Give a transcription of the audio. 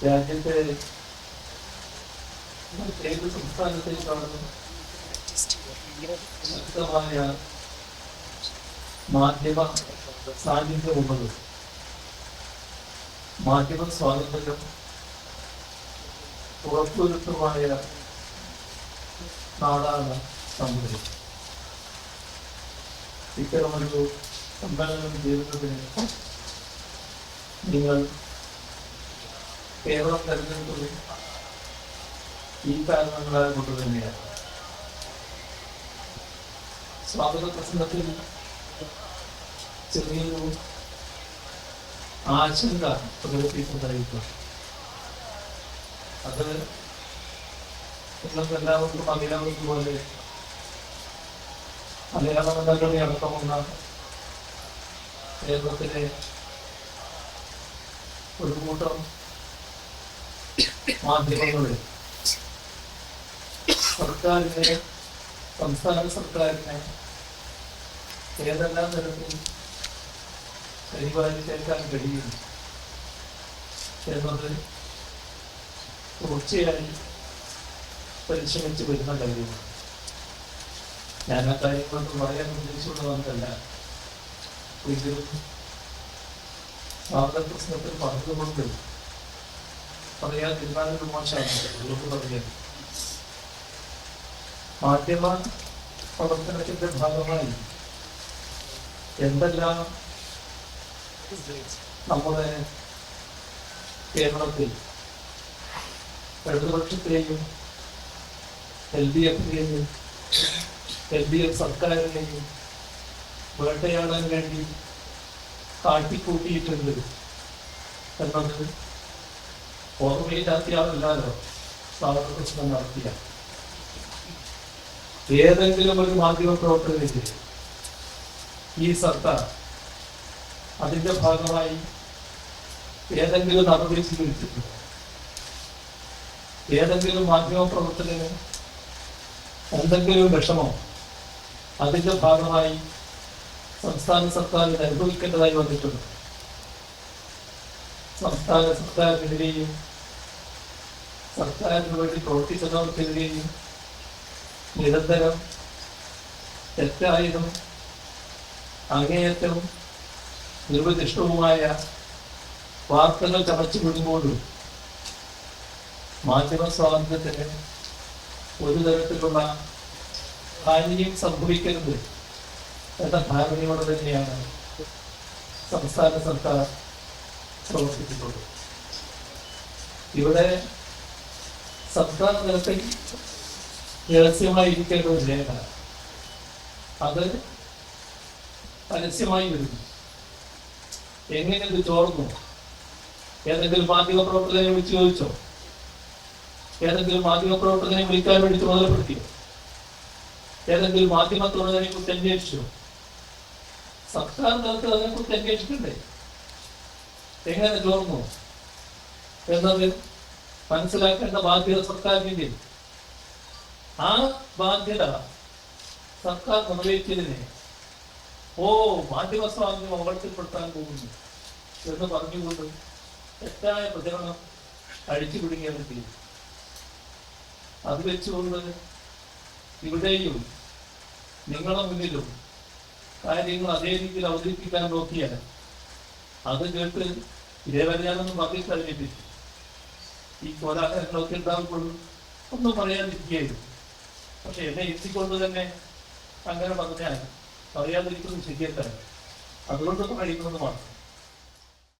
രാജ്യത്തെ ഏത് സംസ്ഥാനത്തേക്കാണ് ശക്തമായ മാധ്യമ സാന്നിധ്യമുള്ളത് മാധ്യമ സ്വാതന്ത്ര്യം ഉറപ്പുവരുത്തുമായ നാടാണ് നമ്മുടെ ഇത്തരമൊരു സമ്മേളനം ചെയ്യുന്നതിന് നിങ്ങൾ കേരളം തെരഞ്ഞെടുത്തത് ഈ കാരണങ്ങളാൽ കൊണ്ട് തന്നെയാണ്. സ്വാഗത പ്രസംഗത്തിൽ ചെറിയൊരു ആശങ്ക പ്രകടിപ്പിക്കുന്നതായിരിക്കും അത് നിങ്ങൾക്ക് എല്ലാവർക്കും അറിയാവുന്നതുപോലെ മലയാള മനോരമ അടക്കമുള്ള കേരളത്തിലെ ഒരു കൂട്ടം മാധ്യമങ്ങളിൽ സർക്കാരിനെ സംസ്ഥാന സർക്കാരിനെ ഏതെല്ലാം തരത്തിൽ പരിപാലിച്ചേക്കാൻ കഴിയും എന്നത് തുടർച്ചയായി പരിശ്രമിച്ചു വരുന്ന കാര്യമാണ്. ഞാൻ ആ കാര്യങ്ങളൊന്നും പറയാൻ ഉദ്ദേശിച്ചുള്ളതല്ല ഇതിലും സ്വാതന്ത്ര്യ പ്രശ്നത്തിൽ പറഞ്ഞുകൊണ്ട് പറയാതിരുന്നാലും മോശമാണ് പറയാൻ മാധ്യമ പ്രവർത്തനത്തിന്റെ ഭാഗമായി എന്തെല്ലാം നമ്മുടെ കേരളത്തിൽ ഇടതുപക്ഷത്തെയും എൽ ഡി എഫിനെയും എൽ ഡി എഫ് സർക്കാരിനെയും വേട്ടയാടാൻ വേണ്ടി കാട്ടിക്കൂട്ടിയിട്ടുണ്ട് എന്നത് ഓർമ്മയില്ലാത്ത സ്വാതന്ത്ര്യ പ്രശ്നം നടത്തിയ ഏതെങ്കിലും ഒരു മാധ്യമ പ്രവർത്തകനെതിരെ ഈ സർക്കാർ അതിന്റെ ഭാഗമായി ഏതെങ്കിലും നടപടി സ്വീകരിച്ചിട്ടുണ്ടോ ഏതെങ്കിലും മാധ്യമ പ്രവർത്തകന് എന്തെങ്കിലും വിഷമോ അതിന്റെ ഭാഗമായി സംസ്ഥാന സർക്കാരിന് അനുഭവിക്കേണ്ടതായി വന്നിട്ടുണ്ട് സംസ്ഥാന സർക്കാരിനെതിരെയും സർക്കാരിന് വേണ്ടി പ്രവർത്തിച്ചവർക്കെതിരെയും നിരന്തരം തെറ്റായതും അങ്ങേയറ്റവും നിർവദിഷ്ടവുമായ വാർത്തകൾ ചമച്ചു വിടുമ്പോഴും മാധ്യമ സ്വാതന്ത്ര്യത്തിന് ഒരു തരത്തിലുള്ള ഹാനിയും സംഭവിക്കരുത് എന്ന ധാരണയോടെ തന്നെയാണ് സംസ്ഥാന സർക്കാർ പ്രവർത്തിച്ചിട്ടുള്ളത് ഇവിടെ സർക്കാർ തലത്തിൽ രഹസ്യമായി ഇരിക്കേണ്ട ഒരു രേഖ. അത് പരസ്യമായി വരുന്നു. എങ്ങനെ ഇത് ചോർന്നു? ഏതെങ്കിലും മാധ്യമ പ്രവർത്തകനെ വിളിച്ചു ചോദിച്ചോ? ഏതെങ്കിലും മാധ്യമ പ്രവർത്തകനെ വിളിക്കാൻ വേണ്ടി ചുമതലപ്പെടുത്തിയോ? ഏതെങ്കിലും മാധ്യമ പ്രവർത്തകനെ കുറിച്ച് അന്വേഷിച്ചോ? സർക്കാർ തലത്തിൽ അതിനെക്കുറിച്ച് അന്വേഷിക്കണ്ടേ എങ്ങനെ ചോർന്നു എന്നത് മനസ്സിലാക്കേണ്ട ബാധ്യത സർക്കാരിന്റെ ആ ബാധ്യത സർക്കാർ നിറവേറ്റിയതിനെ ഓ മാധ്യമ സ്വാതന്ത്ര്യം അപകടത്തിൽപ്പെടുത്താൻ പോകുന്നു എന്ന് പറഞ്ഞുകൊണ്ട് തെറ്റായ പ്രചരണം അഴിച്ചു പിടുങ്ങിയത് ചെയ്യും അത് വെച്ചുകൊണ്ട് ഇവിടെയും നിങ്ങളുടെ മുന്നിലും കാര്യങ്ങൾ അതേ രീതിയിൽ അവതരിപ്പിക്കാൻ നോക്കിയാൽ അത് കേട്ട് ഇതേവരെ ഞാനൊന്നും കഴിഞ്ഞിട്ടില്ല. ഈ കോലാഹലങ്ങളൊക്കെ ഉണ്ടാകുമ്പോഴും ഒന്നും പറയാതിരിക്കുകയായിരുന്നു. പക്ഷെ എന്നെ എത്തിക്കൊണ്ട് തന്നെ അങ്ങനെ പറഞ്ഞാൽ പറയാതിരിക്കുന്നത് ശരിയല്ല. അതുകൊണ്ടൊന്നും പറയുന്നതുമാണ്